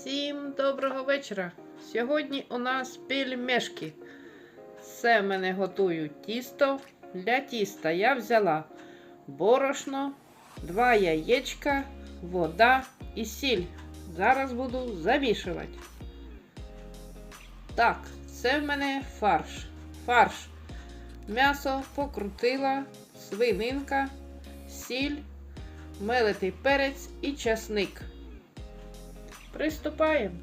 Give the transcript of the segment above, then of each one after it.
Всім доброго вечора. Сьогодні у нас пельмешки. Це мене готую тісто. Для тіста я взяла борошно, два яєчка, вода і сіль. Зараз буду замішувати. Так, це в мене фарш. Фарш. М'ясо покрутила, свининка, сіль, мелитий перець і часник. Приступаємо.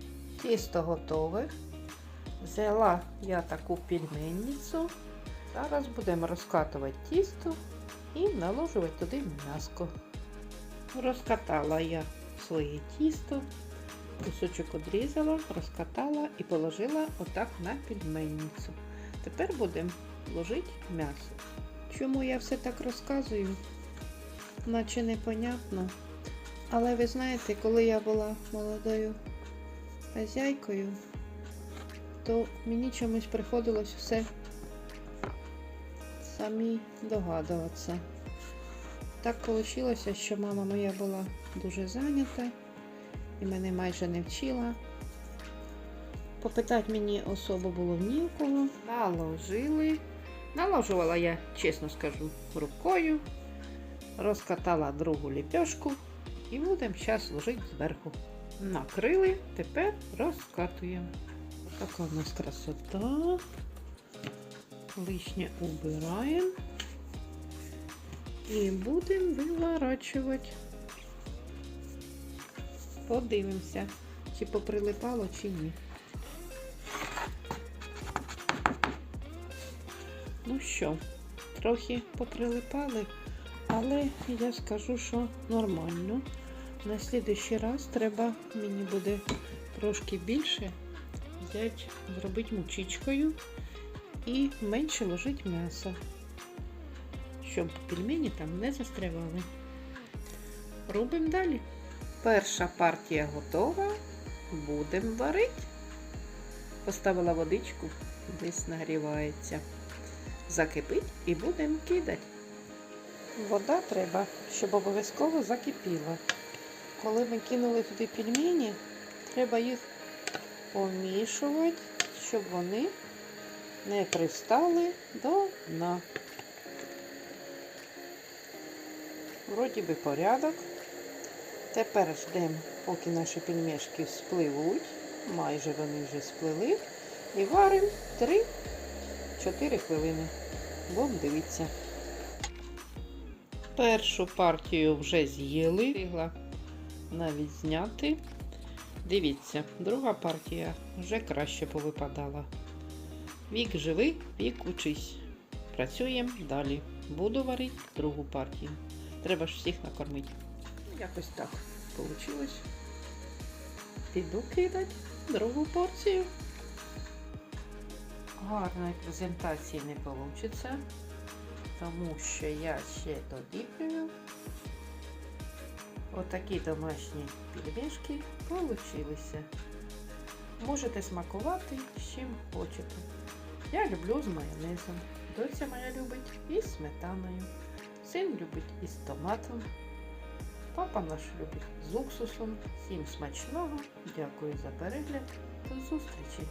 Тісто готове. Взяла я таку пельменницю. Зараз будемо розкатувати тісто і наложувати туди м'яско. Розкатала я своє тісто, кусочок одрізала, розкатала і положила отак на пельменницю. Тепер будемо ложити м'ясо. Чому я все так розказую? Наче непонятно. Але ви знаєте, коли я була молодою хазяйкою, то мені чомусь приходилось все самі догадуватися. Так вийшло, що мама моя була дуже зайнята і мене майже не вчила. Попитати мені особо було нікого. Наложили. Наложувала я, чесно скажу, рукою. Розкатала другу ліпешку і будемо зараз ложити зверху. Накрили, тепер розкатуємо. Така у нас красота. Лишнє убираємо. І будемо виворачувати. Подивимося, чи поприлипало, чи ні. Ну що, трохи поприлипали, але я скажу, що нормально. На слідуючий раз треба мені буде трошки більше взяти, зробити мучичкою і менше ложити м'ясо, щоб пельмені там не застрявали. Робимо далі. Перша партія готова. Будемо варити. Поставила водичку, десь нагрівається. Закипить і будемо кидати. Вода треба, щоб обов'язково закипіла. Коли ми кинули туди пельмені, треба їх помішувати, щоб вони не пристали до дна. Вроді би порядок. Тепер ждемо, поки наші пельмешки спливуть. Майже вони вже сплили. І варимо 3-4 хвилини. Будемо дивитися. Першу партію вже з'їли. Встигла навіть зняти. Дивіться, друга партія вже краще повипадала. Вік живий, вік учись. Працюємо далі. Буду варити другу партію. Треба ж всіх накормити. Якось так вийшло. Піду кидати другу порцію. Гарної презентації не вийде, тому що я ще доліплюю. Отакі домашні пельмешки получилися. Можете смакувати чим хочете. Я люблю з майонезом. Доця моя любить із сметаною. Син любить із томатом. Папа наш любить з уксусом. Всім смачного. Дякую за перегляд. До зустрічі!